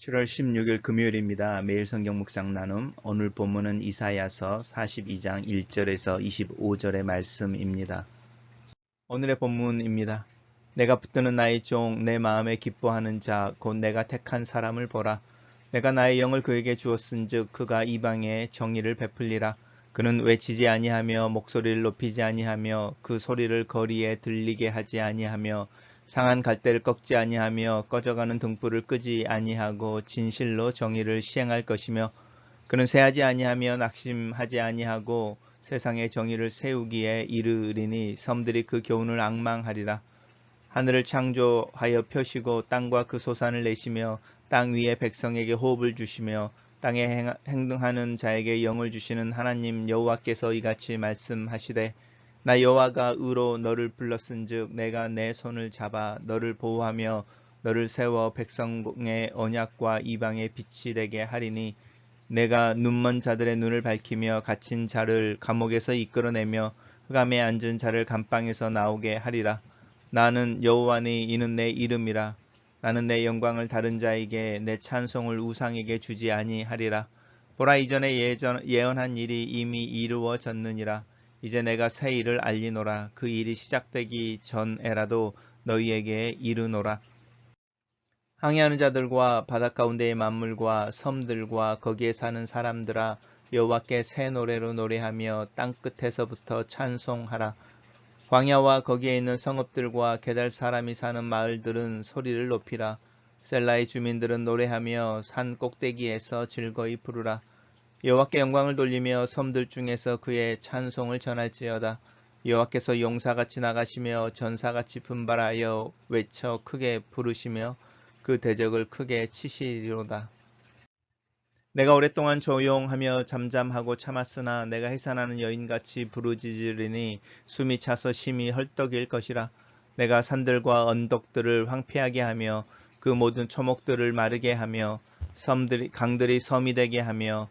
7월 16일 금요일입니다. 매일 성경 묵상 나눔. 오늘 본문은 이사야서 42장 1절에서 25절의 말씀입니다. 오늘의 본문입니다. 내가 붙드는 나의 종, 내 마음에 기뻐하는 자, 곧 내가 택한 사람을 보라. 내가 나의 영을 그에게 주었은즉 그가 이방에 정의를 베풀리라. 그는 외치지 아니하며 목소리를 높이지 아니하며 그 소리를 거리에 들리게 하지 아니하며 상한 갈대를 꺾지 아니하며 꺼져가는 등불을 끄지 아니하고 진실로 정의를 시행할 것이며 그는 쇠하지 아니하며 낙심하지 아니하고 세상의 정의를 세우기에 이르리니 섬들이 그 교훈을 악망하리라. 하늘을 창조하여 펴시고 땅과 그 소산을 내시며 땅 위에 백성에게 호흡을 주시며 땅에 행동하는 자에게 영을 주시는 하나님 여호와께서 이같이 말씀하시되 나 여호와가 의로 너를 불렀은즉 내가 내 손을 잡아 너를 보호하며 너를 세워 백성의 언약과 이방의 빛이 되게 하리니 내가 눈먼 자들의 눈을 밝히며 갇힌 자를 감옥에서 이끌어내며 흑암에 앉은 자를 감방에서 나오게 하리라. 나는 여호와니 이는 내 이름이라. 나는 내 영광을 다른 자에게 내 찬송을 우상에게 주지 아니하리라. 보라 이전에 예전, 예언한 일이 이미 이루어졌느니라. 이제 내가 새 일을 알리노라. 그 일이 시작되기 전에라도 너희에게 이르노라. 항해하는 자들과 바닷 가운데의 만물과 섬들과 거기에 사는 사람들아 여호와께 새 노래로 노래하며 땅 끝에서부터 찬송하라. 광야와 거기에 있는 성읍들과 게달 사람이 사는 마을들은 소리를 높이라. 셀라의 주민들은 노래하며 산 꼭대기에서 즐거이 부르라. 여호와께 영광을 돌리며 섬들 중에서 그의 찬송을 전할지어다. 여호와께서 용사같이 나가시며 전사같이 분발하여 외쳐 크게 부르시며 그 대적을 크게 치시리로다. 내가 오랫동안 조용하며 잠잠하고 참았으나 내가 해산하는 여인같이 부르짖으리니 숨이 차서 심히 헐떡일 것이라. 내가 산들과 언덕들을 황폐하게 하며 그 모든 초목들을 마르게 하며 섬들이 강들이 섬이 되게 하며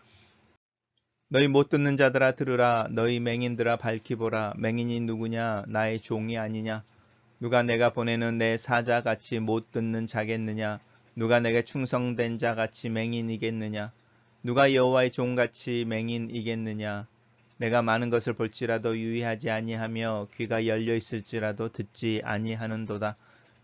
너희 못 듣는 자들아 들으라. 너희 맹인들아 밝히 보라. 맹인이 누구냐? 나의 종이 아니냐? 누가 내가 보내는 내 사자같이 못 듣는 자겠느냐? 누가 내게 충성된 자같이 맹인이겠느냐? 누가 여호와의 종같이 맹인이겠느냐? 내가 많은 것을 볼지라도 유의하지 아니하며 귀가 열려 있을지라도 듣지 아니하는도다.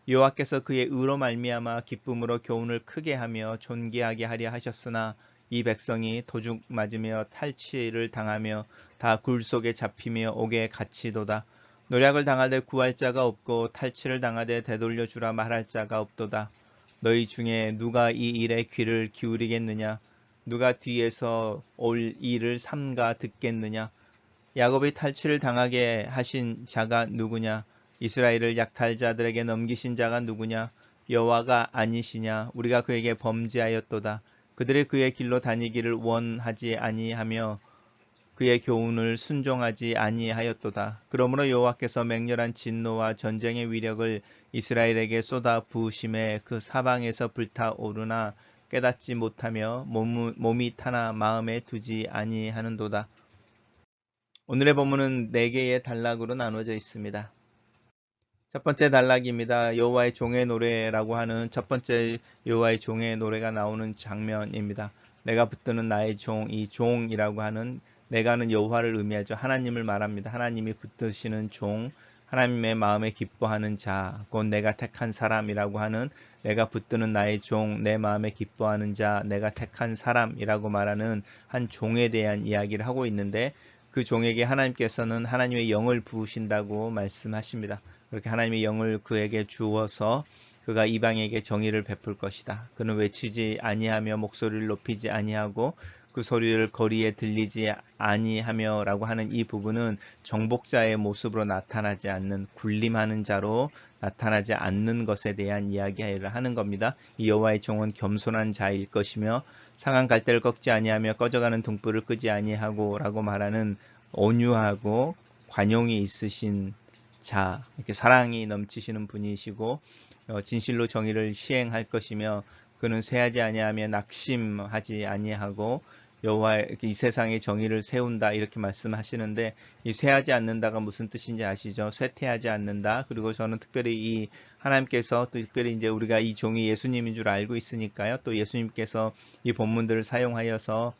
여호와께서 그의 의로 말미암아 기쁨으로 교훈을 크게 하며 존귀하게 하려 하셨으나 이 백성이 도둑 맞으며 탈취를 당하며 다 굴 속에 잡히며 옥에 갇히도다. 노략을 당하되 구할 자가 없고 탈취를 당하되 되돌려 주라 말할 자가 없도다. 너희 중에 누가 이 일에 귀를 기울이겠느냐? 누가 뒤에서 올 일을 삼가 듣겠느냐? 야곱이 탈취를 당하게 하신 자가 누구냐? 이스라엘을 약탈자들에게 넘기신 자가 누구냐? 여호와가 아니시냐? 우리가 그에게 범죄하였도다. 그들의 그의 길로 다니기를 원하지 아니하며 그의 교훈을 순종하지 아니하였도다. 그러므로 여호와께서 맹렬한 진노와 전쟁의 위력을 이스라엘에게 쏟아 부으심에 그 사방에서 불타오르나 깨닫지 못하며 몸, 몸이 타나 마음에 두지 아니하는도다. 오늘의 본문은 네 개의 단락으로 나눠져 있습니다. 첫 번째 단락입니다. 여호와의 종의 노래라고 하는 첫 번째 여호와의 종의 노래가 나오는 장면입니다. 내가 붙드는 나의 종, 이 종이라고 하는 내가는 여호와를 의미하죠. 하나님을 말합니다. 하나님이 붙드시는 종, 하나님의 마음에 기뻐하는 자, 곧 내가 택한 사람이라고 하는 내가 붙드는 나의 종, 내 마음에 기뻐하는 자, 내가 택한 사람이라고 말하는 한 종에 대한 이야기를 하고 있는데 그 종에게 하나님께서는 하나님의 영을 부으신다고 말씀하십니다. 그렇게 하나님의 영을 그에게 주어서 그가 이방에게 정의를 베풀 것이다. 그는 외치지 아니하며 목소리를 높이지 아니하고 그 소리를 거리에 들리지 아니하며라고 하는 이 부분은 정복자의 모습으로 나타나지 않는 군림하는 자로 나타나지 않는 것에 대한 이야기를 하는 겁니다. 이 여호와의 종은 겸손한 자일 것이며 상한 갈대를 꺾지 아니하며 꺼져가는 등불을 끄지 아니하고라고 말하는 온유하고 관용이 있으신 자, 이렇게 사랑이 넘치시는 분이시고 어, 진실로 정의를 시행할 것이며 그는 쇠하지 아니하며 낙심하지 아니하고 여호와 이 세상의 정의를 세운다 이렇게 말씀하시는데 이 쇠하지 않는다가 무슨 뜻인지 아시죠? 쇠퇴하지 않는다. 그리고 저는 특별히 이 하나님께서 또 특별히 이제 우리가 이 종이 예수님인 줄 알고 있으니까요. 또 예수님께서 이 본문들을 사용하여서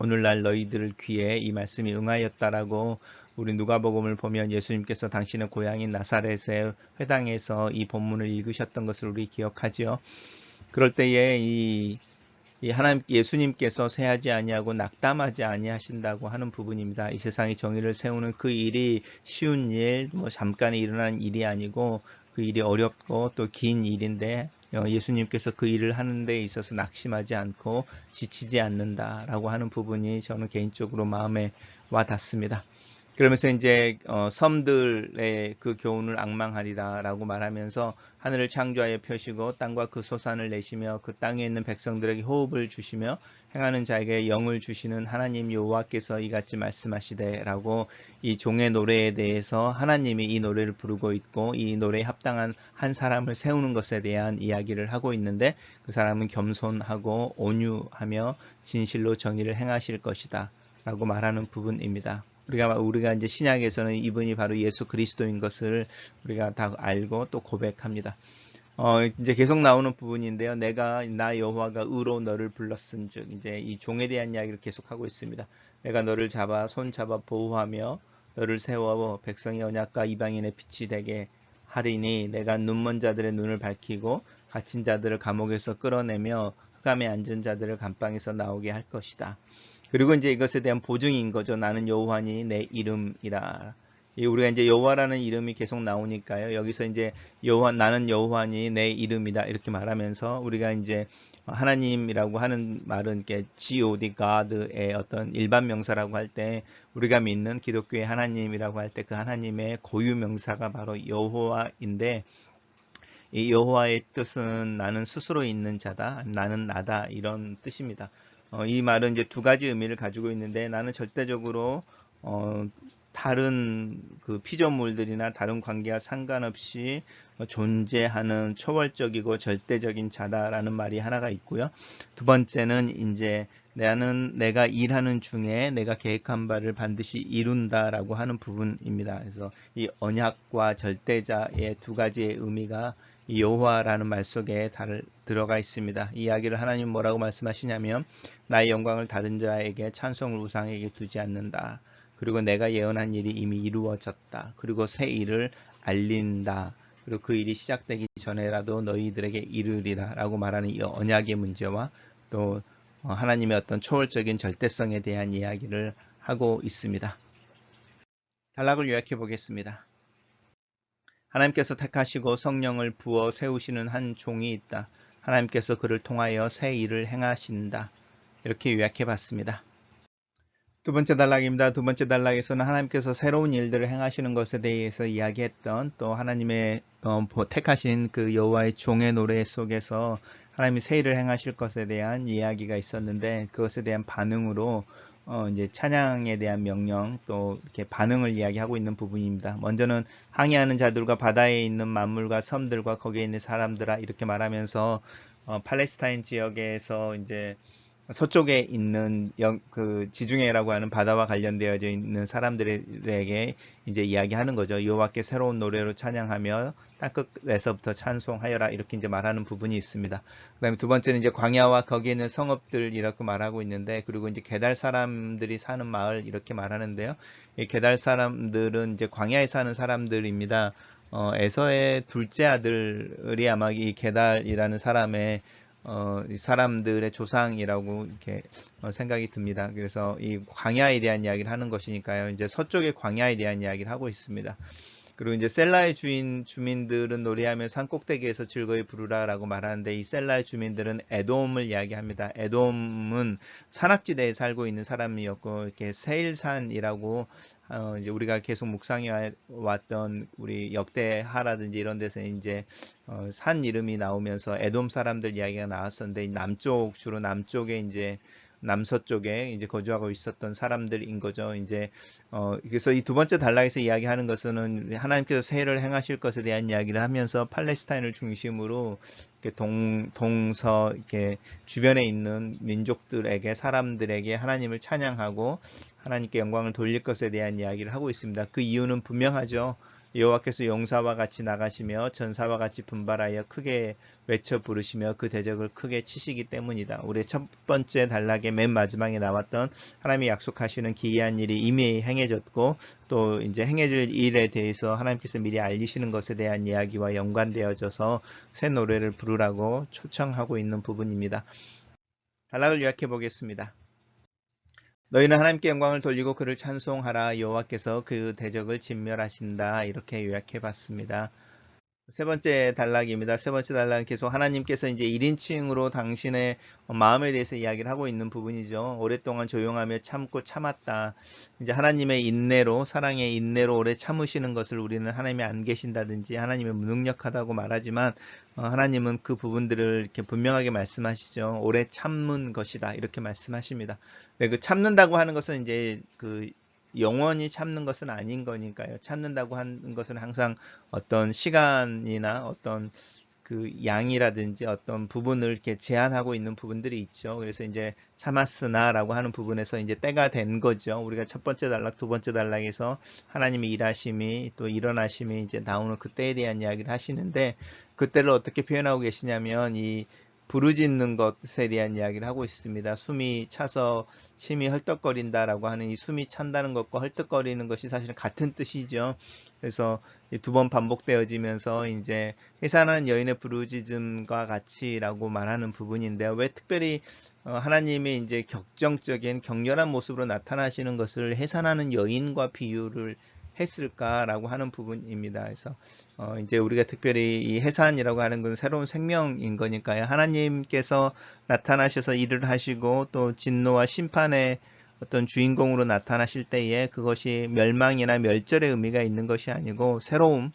오늘날 너희들 귀에 이 말씀이 응하였다라고 우리 누가복음을 보면 예수님께서 당신의 고향인 나사렛의 회당에서 이 본문을 읽으셨던 것을 우리 기억하지요. 그럴 때에 이, 이 하나님 예수님께서 쇠하지 아니하고 낙담하지 아니하신다고 하는 부분입니다. 이 세상의 정의를 세우는 그 일이 쉬운 일, 뭐 잠깐에 일어나는 일이 아니고 그 일이 어렵고 또 긴 일인데 어, 예수님께서 그 일을 하는 데 있어서 낙심하지 않고 지치지 않는다라고 하는 부분이 저는 개인적으로 마음에 와 닿습니다. 그러면서 이제 어, 섬들의 그 교훈을 악망하리라라고 말하면서 하늘을 창조하여 펴시고 땅과 그 소산을 내시며 그 땅에 있는 백성들에게 호흡을 주시며 행하는 자에게 영을 주시는 하나님 여호와께서 이같이 말씀하시되라고 이 종의 노래에 대해서 하나님이 이 노래를 부르고 있고 이 노래에 합당한 한 사람을 세우는 것에 대한 이야기를 하고 있는데 그 사람은 겸손하고 온유하며 진실로 정의를 행하실 것이다 라고 말하는 부분입니다. 우리가 우리가 이제 신약에서는 이분이 바로 예수 그리스도인 것을 우리가 다 알고 또 고백합니다. 어, 이제 계속 나오는 부분인데요. 내가 나 여호와가 의로 너를 불렀은즉 이제 이 종에 대한 이야기를 계속하고 있습니다. 내가 너를 잡아 손 잡아 보호하며 너를 세워 백성의 언약과 이방인의 빛이 되게 하리니 내가 눈먼 자들의 눈을 밝히고 갇힌 자들을 감옥에서 끌어내며 흑암에 앉은 자들을 감방에서 나오게 할 것이다. 그리고 이제 이것에 대한 보증인 거죠. 나는 여호와니 내 이름이라. 우리가 이제 여호와라는 이름이 계속 나오니까요. 여기서 이제 여호와 나는 여호와니 내 이름이다 이렇게 말하면서 우리가 이제 하나님이라고 하는 말은 이렇게 God, God의 어떤 일반 명사라고 할 때 우리가 믿는 기독교의 하나님이라고 할 때 그 하나님의 고유 명사가 바로 여호와인데 이 여호와의 뜻은 나는 스스로 있는 자다, 나는 나다 이런 뜻입니다. 어, 이 말은 이제 두 가지 의미를 가지고 있는데 나는 절대적으로 어, 다른 그 피조물들이나 다른 관계와 상관없이 존재하는 초월적이고 절대적인 자다라는 말이 하나가 있고요. 두 번째는 이제 나는 내가 일하는 중에 내가 계획한 바를 반드시 이룬다라고 하는 부분입니다. 그래서 이 언약과 절대자의 두 가지의 의미가 이 여호와라는 말 속에 달, 들어가 있습니다. 이 이야기를 하나님 뭐라고 말씀하시냐면 나의 영광을 다른 자에게 찬송을 우상에게 두지 않는다. 그리고 내가 예언한 일이 이미 이루어졌다. 그리고 새 일을 알린다. 그리고 그 일이 시작되기 전에라도 너희들에게 이르리라 라고 말하는 이 언약의 문제와 또 어, 하나님의 어떤 초월적인 절대성에 대한 이야기를 하고 있습니다. 단락을 요약해 보겠습니다. 하나님께서 택하시고 성령을 부어 세우시는 한 종이 있다. 하나님께서 그를 통하여 새 일을 행하신다. 이렇게 요약해 봤습니다. 두 번째 단락입니다. 두 번째 단락에서는 하나님께서 새로운 일들을 행하시는 것에 대해서 이야기했던 또 하나님의 어, 택하신 그 여호와의 종의 노래 속에서 하나님이 새 일을 행하실 것에 대한 이야기가 있었는데 그것에 대한 반응으로 어, 이제 찬양에 대한 명령 또 이렇게 반응을 이야기하고 있는 부분입니다. 먼저는 항해하는 자들과 바다에 있는 만물과 섬들과 거기에 있는 사람들아 이렇게 말하면서 어, 팔레스타인 지역에서 이제 서쪽에 있는 영, 그 지중해라고 하는 바다와 관련되어져 있는 사람들에게 이제 이야기하는 거죠. 여호와께 새로운 노래로 찬양하며 땅끝에서부터 찬송하여라 이렇게 이제 말하는 부분이 있습니다. 그다음에 두 번째는 이제 광야와 거기에 있는 성읍들 이렇게 말하고 있는데 그리고 이제 게달 사람들이 사는 마을 이렇게 말하는데요. 이 게달 사람들은 이제 광야에 사는 사람들입니다. 어, 에서의 둘째 아들이 아마 이 게달이라는 사람의 어, 사람들의 조상이라고 이렇게 어, 생각이 듭니다. 그래서 이 광야에 대한 이야기를 하는 것이니까요. 이제 서쪽의 광야에 대한 이야기를 하고 있습니다. 그리고 이제 셀라의 주인 주민들은 노래하며 산 꼭대기에서 즐거이 부르라라고 말하는데 이 셀라의 주민들은 에돔을 이야기합니다. 에돔은 산악지대에 살고 있는 사람이었고 이렇게 세일산이라고 어 이제 우리가 계속 묵상해 왔던 우리 역대하라든지 이런 데서 이제 어, 산 이름이 나오면서 에돔 사람들 이야기가 나왔었는데 이 남쪽 주로 남쪽에 이제 남서쪽에 이제 거주하고 있었던 사람들인 거죠. 이제 어 그래서 이 두 번째 단락에서 이야기하는 것은 하나님께서 세를 행하실 것에 대한 이야기를 하면서 팔레스타인을 중심으로 이렇게 동 동서 이렇게 주변에 있는 민족들에게 사람들에게 하나님을 찬양하고 하나님께 영광을 돌릴 것에 대한 이야기를 하고 있습니다. 그 이유는 분명하죠. 여호와께서 용사와 같이 나가시며 전사와 같이 분발하여 크게 외쳐 부르시며 그 대적을 크게 치시기 때문이다. 우리 첫 번째 단락의 맨 마지막에 나왔던 하나님이 약속하시는 기이한 일이 이미 행해졌고 또 이제 행해질 일에 대해서 하나님께서 미리 알리시는 것에 대한 이야기와 연관되어져서 새 노래를 부르라고 초청하고 있는 부분입니다. 단락을 요약해 보겠습니다. 너희는 하나님께 영광을 돌리고 그를 찬송하라 여호와께서 그 대적을 진멸하신다 이렇게 요약해 봤습니다. 세 번째 단락입니다. 세 번째 단락은 계속 하나님께서 이제 1인칭으로 당신의 마음에 대해서 이야기를 하고 있는 부분이죠. 오랫동안 조용하며 참고 참았다. 이제 하나님의 인내로, 사랑의 인내로 오래 참으시는 것을 우리는 하나님이 안 계신다든지 하나님의 무능력하다고 말하지만 어, 하나님은 그 부분들을 이렇게 분명하게 말씀하시죠. 오래 참는 것이다. 이렇게 말씀하십니다. 네, 그 참는다고 하는 것은 이제 그 영원히 참는 것은 아닌 거니까요. 참는다고 하는 것은 항상 어떤 시간이나 어떤 그 양이라든지 어떤 부분을 이렇게 제한하고 있는 부분들이 있죠. 그래서 이제 참았으나라고 하는 부분에서 이제 때가 된 거죠. 우리가 첫 번째 단락, 두 번째 단락에서 하나님의 일하심이 또 일어나심이 이제 나오는 그때에 대한 이야기를 하시는데 그때를 어떻게 표현하고 계시냐면 이 부르짖는 것에 대한 이야기를 하고 있습니다. 숨이 차서 심이 헐떡거린다라고 하는 이 숨이 찬다는 것과 헐떡거리는 것이 사실은 같은 뜻이죠. 그래서 두 번 반복되어지면서 이제 해산한 여인의 부르짖음과 같이라고 말하는 부분인데요. 왜 특별히 어, 하나님이 이제 격정적인 격렬한 모습으로 나타나시는 것을 해산하는 여인과 비유를 했을까라고 하는 부분입니다. 그래서 어 이제 우리가 특별히 이 해산이라고 하는 건 새로운 생명인 거니까요. 하나님께서 나타나셔서 일을 하시고 또 진노와 심판의 어떤 주인공으로 나타나실 때에 그것이 멸망이나 멸절의 의미가 있는 것이 아니고 새로움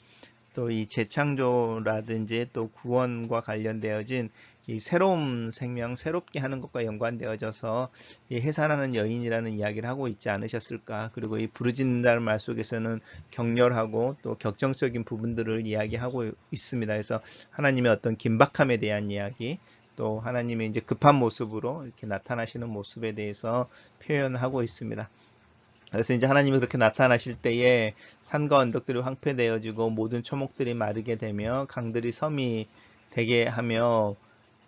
또 이 재창조라든지 또 구원과 관련되어진 이 새로운 생명, 새롭게 하는 것과 연관되어져서 이 해산하는 여인이라는 이야기를 하고 있지 않으셨을까. 그리고 이 부르짖는다는 말 속에서는 격렬하고 또 격정적인 부분들을 이야기하고 있습니다. 그래서 하나님의 어떤 긴박함에 대한 이야기, 또 하나님의 이제 급한 모습으로 이렇게 나타나시는 모습에 대해서 표현하고 있습니다. 그래서 이제 하나님이 그렇게 나타나실 때에 산과 언덕들이 황폐되어지고 모든 초목들이 마르게 되며 강들이 섬이 되게 하며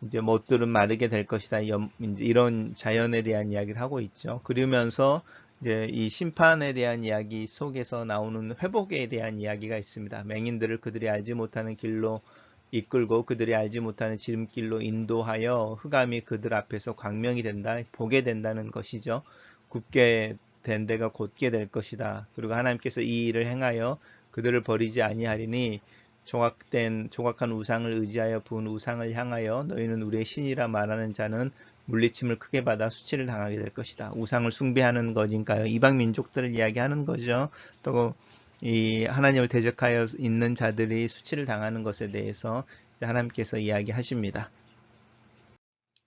이제 못들은 마르게 될 것이다. 이제 이런 자연에 대한 이야기를 하고 있죠. 그러면서 이제 이 심판에 대한 이야기 속에서 나오는 회복에 대한 이야기가 있습니다. 맹인들을 그들이 알지 못하는 길로 이끌고 그들이 알지 못하는 지름길로 인도하여 흑암이 그들 앞에서 광명이 된다. 보게 된다는 것이죠. 굽게 된 데가 곧게 될 것이다. 그리고 하나님께서 이 일을 행하여 그들을 버리지 아니하리니 조각된 조각한 우상을 의지하여 부은 우상을 향하여 너희는 우리의 신이라 말하는 자는 물리침을 크게 받아 수치를 당하게 될 것이다. 우상을 숭배하는 것인가요? 이방 민족들을 이야기하는 거죠. 또 이 하나님을 대적하여 있는 자들이 수치를 당하는 것에 대해서 하나님께서 이야기하십니다.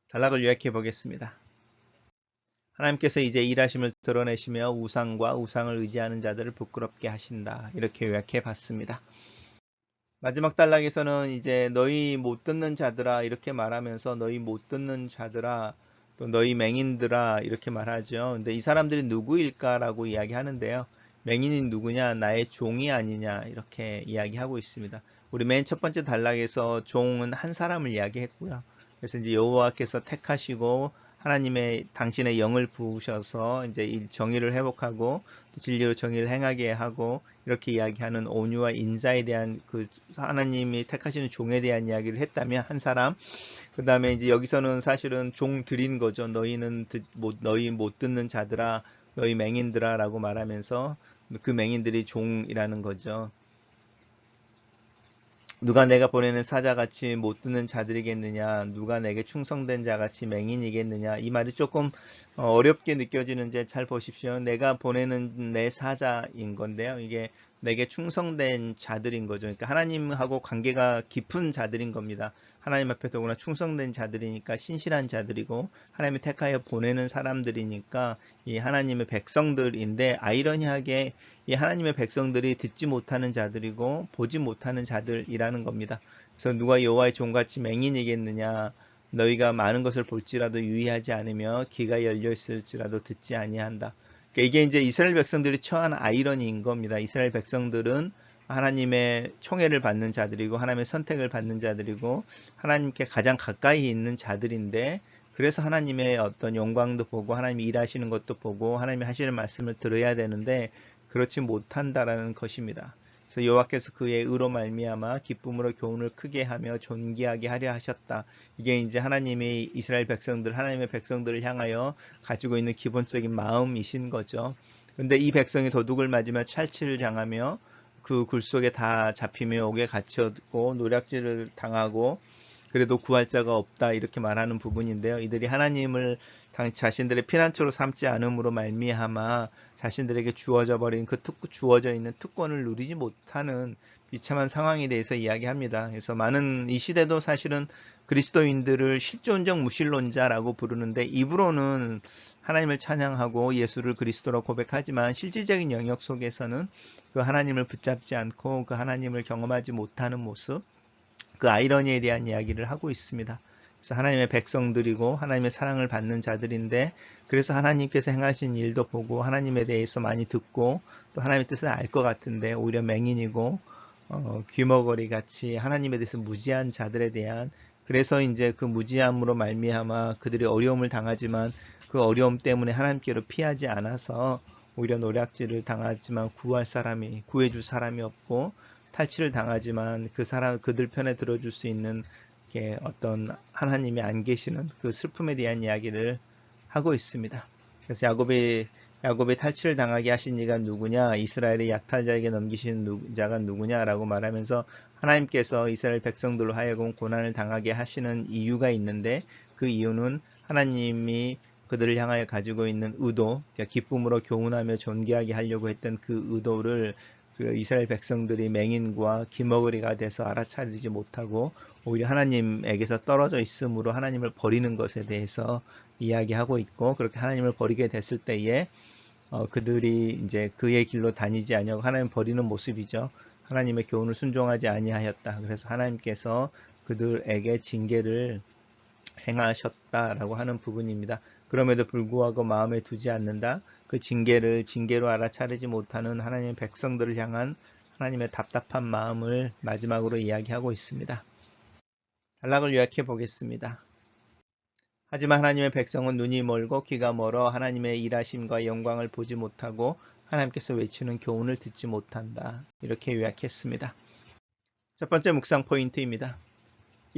단락을 요약해 보겠습니다. 하나님께서 이제 일하심을 드러내시며 우상과 우상을 의지하는 자들을 부끄럽게 하신다. 이렇게 요약해 봤습니다. 마지막 단락에서는 이제 너희 못 듣는 자들아 이렇게 말하면서 너희 못 듣는 자들아 또 너희 맹인들아 이렇게 말하죠. 근데 이 사람들이 누구일까라고 이야기하는데요. 맹인이 누구냐? 나의 종이 아니냐? 이렇게 이야기하고 있습니다. 우리 맨 첫 번째 단락에서 종은 한 사람을 이야기했고요. 그래서 이제 여호와께서 택하시고 하나님의 당신의 영을 부으셔서 이제 이 정의를 회복하고 또 진리로 정의를 행하게 하고 이렇게 이야기하는 온유와 인자에 대한 그 하나님이 택하시는 종에 대한 이야기를 했다면 한 사람 그 다음에 이제 여기서는 사실은 종 드린 거죠. 너희는 듣, 못, 너희 못 듣는 자들아 너희 맹인들아 라고 말하면서 그 맹인들이 종이라는 거죠 누가 내가 보내는 사자같이 못 듣는 자들이겠느냐? 누가 내게 충성된 자같이 맹인이겠느냐? 이 말이 조금 어, 어렵게 느껴지는지 잘 보십시오. 내가 보내는 내 사자인 건데요. 이게 내게 충성된 자들인 거죠 그러니까 하나님하고 관계가 깊은 자들인 겁니다 하나님 앞에 더구나 충성된 자들이니까 신실한 자들이고 하나님이 택하여 보내는 사람들이니까 이 하나님의 백성들인데 아이러니하게 이 하나님의 백성들이 듣지 못하는 자들이고 보지 못하는 자들이라는 겁니다. 그래서 누가 여호와의 종같이 맹인이겠느냐 너희가 많은 것을 볼지라도 유의하지 않으며 귀가 열려 있을지라도 듣지 아니한다. 그러니까 이게 이제 이스라엘 백성들이 처한 아이러니인 겁니다. 이스라엘 백성들은 하나님의 총애를 받는 자들이고 하나님의 선택을 받는 자들이고 하나님께 가장 가까이 있는 자들인데 그래서 하나님의 어떤 영광도 보고 하나님이 일하시는 것도 보고 하나님이 하시는 말씀을 들어야 되는데 그렇지 못한다라는 것입니다. 그래서 여호와께서 그의 의로 말미암아 기쁨으로 교훈을 크게 하며 존귀하게 하려 하셨다. 이게 이제 하나님이 이스라엘 백성들 하나님의 백성들을 향하여 가지고 있는 기본적인 마음이신 거죠. 근데 이 백성이 도둑을 맞으며 찰치를 당하며 그 굴 속에 다 잡히며 옥에 갇혔고 노략질을 당하고 그래도 구할 자가 없다 이렇게 말하는 부분인데요. 이들이 하나님을 자신들의 피난처로 삼지 않음으로 말미암아 자신들에게 주어져 버린 그 특, 주어져 있는 특권을 누리지 못하는 비참한 상황에 대해서 이야기합니다. 그래서 많은 이 시대도 사실은 그리스도인들을 실존적 무신론자라고 부르는데 입으로는 하나님을 찬양하고 예수를 그리스도로 고백하지만 실질적인 영역 속에서는 그 하나님을 붙잡지 않고 그 하나님을 경험하지 못하는 모습, 그 아이러니에 대한 이야기를 하고 있습니다. 그래서 하나님의 백성들이고 하나님의 사랑을 받는 자들인데 그래서 하나님께서 행하신 일도 보고 하나님에 대해서 많이 듣고 또 하나님의 뜻을 알 것 같은데 오히려 맹인이고 어, 귀머거리 같이 하나님에 대해서 무지한 자들에 대한 그래서 이제 그 무지함으로 말미암아 그들이 어려움을 당하지만 그 어려움 때문에 하나님께로 피하지 않아서 오히려 노략질을 당하지만 구할 사람이 구해줄 사람이 없고 탈취를 당하지만 그 사람 그들 편에 들어줄 수 있는 어떤 하나님이 안 계시는 그 슬픔에 대한 이야기를 하고 있습니다. 그래서 야곱이 야곱이 탈취를 당하게 하신 이가 누구냐? 이스라엘의 약탈자에게 넘기신 자가 누구냐라고 말하면서 하나님께서 이스라엘 백성들로 하여금 고난을 당하게 하시는 이유가 있는데 그 이유는 하나님이 그들을 향하여 가지고 있는 의도, 그러니까 기쁨으로 교훈하며 존귀하게 하려고 했던 그 의도를 그 이스라엘 백성들이 맹인과 기머거리가 돼서 알아차리지 못하고 오히려 하나님에게서 떨어져 있으므로 하나님을 버리는 것에 대해서 이야기하고 있고 그렇게 하나님을 버리게 됐을 때에 어, 그들이 이제 그의 길로 다니지 아니하고 하나님 버리는 모습이죠. 하나님의 교훈을 순종하지 아니하였다. 그래서 하나님께서 그들에게 징계를 행하셨다라고 하는 부분입니다. 그럼에도 불구하고 마음에 두지 않는다. 그 징계를 징계로 알아차리지 못하는 하나님의 백성들을 향한 하나님의 답답한 마음을 마지막으로 이야기하고 있습니다. 단락을 요약해 보겠습니다. 하지만 하나님의 백성은 눈이 멀고 귀가 멀어 하나님의 일하심과 영광을 보지 못하고 하나님께서 외치는 교훈을 듣지 못한다. 이렇게 요약했습니다. 첫 번째 묵상 포인트입니다.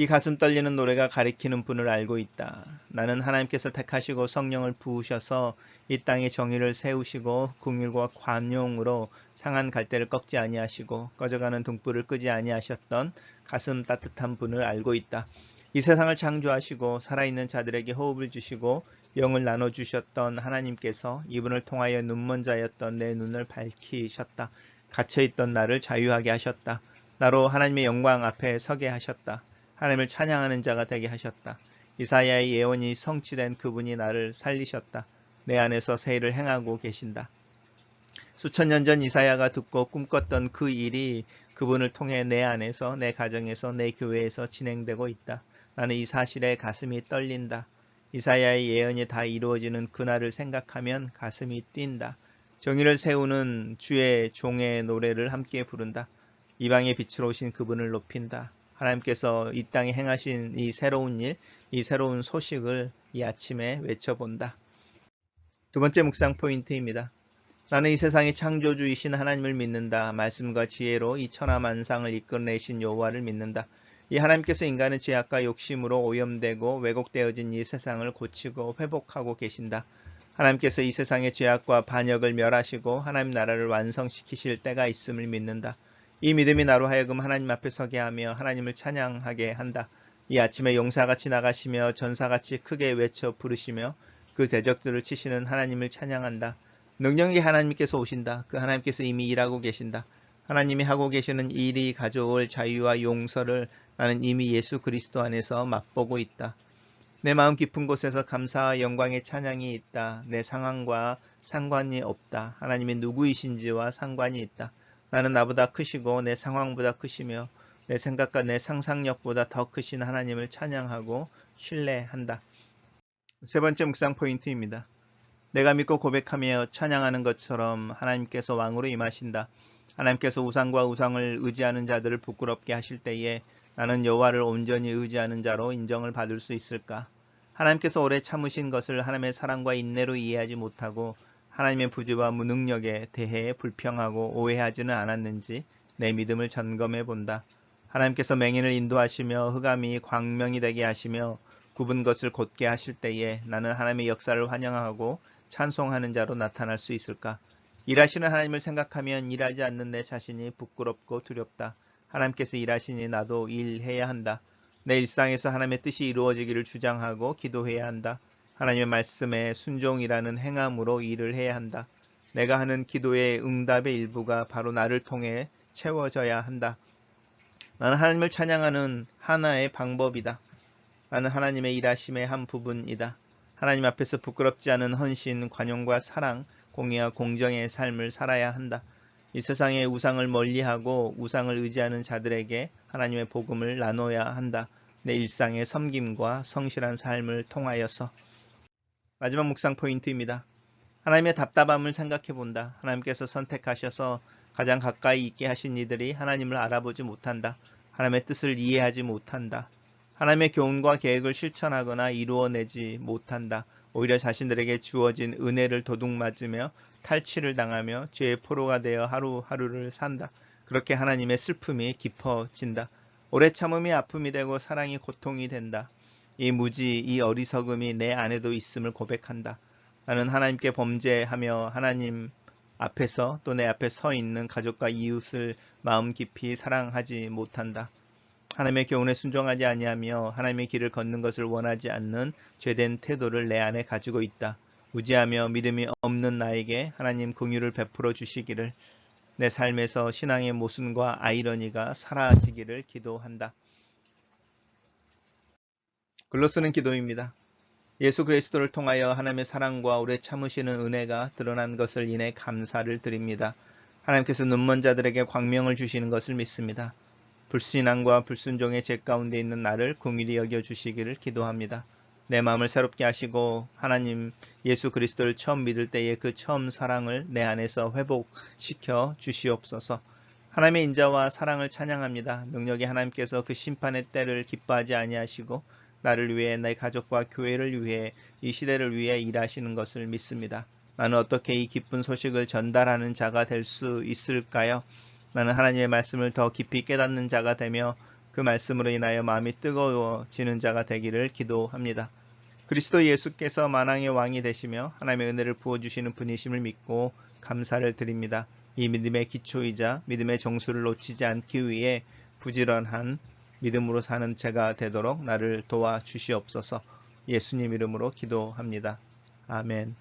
이 가슴 떨리는 노래가 가리키는 분을 알고 있다. 나는 하나님께서 택하시고 성령을 부으셔서 이 땅에 정의를 세우시고 궁율과 관용으로 상한 갈대를 꺾지 아니하시고 꺼져가는 등불을 끄지 아니하셨던 가슴 따뜻한 분을 알고 있다. 이 세상을 창조하시고 살아있는 자들에게 호흡을 주시고 영을 나눠주셨던 하나님께서 이분을 통하여 눈먼 자였던 내 눈을 밝히셨다. 갇혀있던 나를 자유하게 하셨다. 나로 하나님의 영광 앞에 서게 하셨다. 하나님을 찬양하는 자가 되게 하셨다. 이사야의 예언이 성취된 그분이 나를 살리셨다. 내 안에서 새 일을 행하고 계신다. 수천 년 전 이사야가 듣고 꿈꿨던 그 일이 그분을 통해 내 안에서, 내 가정에서, 내 교회에서 진행되고 있다. 나는 이 사실에 가슴이 떨린다. 이사야의 예언이 다 이루어지는 그날을 생각하면 가슴이 뛴다. 정의를 세우는 주의 종의 노래를 함께 부른다. 이방의 빛으로 오신 그분을 높인다. 하나님께서 이 땅에 행하신 이 새로운 일, 이 새로운 소식을 이 아침에 외쳐본다. 두 번째 묵상 포인트입니다. 나는 이 세상의 창조주이신 하나님을 믿는다. 말씀과 지혜로 이 천하만상을 이끌어내신 여호와를 믿는다. 이 하나님께서 인간의 죄악과 욕심으로 오염되고 왜곡되어진 이 세상을 고치고 회복하고 계신다. 하나님께서 이 세상의 죄악과 반역을 멸하시고 하나님 나라를 완성시키실 때가 있음을 믿는다. 이 믿음이 나로 하여금 하나님 앞에 서게 하며 하나님을 찬양하게 한다. 이 아침에 용사같이 나가시며 전사같이 크게 외쳐 부르시며 그 대적들을 치시는 하나님을 찬양한다. 능력이 하나님께서 오신다. 그 하나님께서 이미 일하고 계신다. 하나님이 하고 계시는 일이 가져올 자유와 용서를 나는 이미 예수 그리스도 안에서 맛보고 있다. 내 마음 깊은 곳에서 감사와 영광의 찬양이 있다. 내 상황과 상관이 없다. 하나님이 누구이신지와 상관이 있다. 나는 나보다 크시고 내 상황보다 크시며 내 생각과 내 상상력보다 더 크신 하나님을 찬양하고 신뢰한다. 세 번째 묵상 포인트입니다. 내가 믿고 고백하며 찬양하는 것처럼 하나님께서 왕으로 임하신다. 하나님께서 우상과 우상을 의지하는 자들을 부끄럽게 하실 때에 나는 여호와를 온전히 의지하는 자로 인정을 받을 수 있을까? 하나님께서 오래 참으신 것을 하나님의 사랑과 인내로 이해하지 못하고 하나님의 부지와 무능력에 대해 불평하고 오해하지는 않았는지 내 믿음을 점검해 본다. 하나님께서 맹인을 인도하시며 흑암이 광명이 되게 하시며 굽은 것을 곧게 하실 때에 나는 하나님의 역사를 환영하고 찬송하는 자로 나타날 수 있을까? 일하시는 하나님을 생각하면 일하지 않는 내 자신이 부끄럽고 두렵다. 하나님께서 일하시니 나도 일해야 한다. 내 일상에서 하나님의 뜻이 이루어지기를 주장하고 기도해야 한다. 하나님의 말씀에 순종이라는 행함으로 일을 해야 한다. 내가 하는 기도의 응답의 일부가 바로 나를 통해 채워져야 한다. 나는 하나님을 찬양하는 하나의 방법이다. 나는 하나님의 일하심의 한 부분이다. 하나님 앞에서 부끄럽지 않은 헌신, 관용과 사랑, 공의와 공정의 삶을 살아야 한다. 이 세상의 우상을 멀리하고 우상을 의지하는 자들에게 하나님의 복음을 나눠야 한다. 내 일상의 섬김과 성실한 삶을 통하여서 마지막 묵상 포인트입니다. 하나님의 답답함을 생각해 본다. 하나님께서 선택하셔서 가장 가까이 있게 하신 이들이 하나님을 알아보지 못한다. 하나님의 뜻을 이해하지 못한다. 하나님의 교훈과 계획을 실천하거나 이루어내지 못한다. 오히려 자신들에게 주어진 은혜를 도둑맞으며 탈취를 당하며 죄의 포로가 되어 하루하루를 산다. 그렇게 하나님의 슬픔이 깊어진다. 오래 참음이 아픔이 되고 사랑이 고통이 된다. 이 무지, 이 어리석음이 내 안에도 있음을 고백한다. 나는 하나님께 범죄하며 하나님 앞에서 또 내 앞에 서 있는 가족과 이웃을 마음 깊이 사랑하지 못한다. 하나님의 교훈에 순종하지 아니하며 하나님의 길을 걷는 것을 원하지 않는 죄된 태도를 내 안에 가지고 있다. 무지하며 믿음이 없는 나에게 하나님 긍휼을 베풀어 주시기를 내 삶에서 신앙의 모순과 아이러니가 사라지기를 기도한다. 글로 쓰는 기도입니다. 예수 그리스도를 통하여 하나님의 사랑과 오래 참으시는 은혜가 드러난 것을 인해 감사를 드립니다. 하나님께서 눈먼 자들에게 광명을 주시는 것을 믿습니다. 불신앙과 불순종의 죄 가운데 있는 나를 궁일히 여겨 주시기를 기도합니다. 내 마음을 새롭게 하시고 하나님 예수 그리스도를 처음 믿을 때의 그 처음 사랑을 내 안에서 회복시켜 주시옵소서. 하나님의 인자와 사랑을 찬양합니다. 능력이 하나님께서 그 심판의 때를 기뻐하지 아니하시고 나를 위해 내 가족과 교회를 위해 이 시대를 위해 일하시는 것을 믿습니다. 나는 어떻게 이 기쁜 소식을 전달하는 자가 될 수 있을까요? 나는 하나님의 말씀을 더 깊이 깨닫는 자가 되며 그 말씀으로 인하여 마음이 뜨거워지는 자가 되기를 기도합니다. 그리스도 예수께서 만왕의 왕이 되시며 하나님의 은혜를 부어주시는 분이심을 믿고 감사를 드립니다. 이 믿음의 기초이자 믿음의 정수를 놓치지 않기 위해 부지런한 믿음으로 사는 제가 되도록 나를 도와 주시옵소서 예수님 이름으로 기도합니다. 아멘.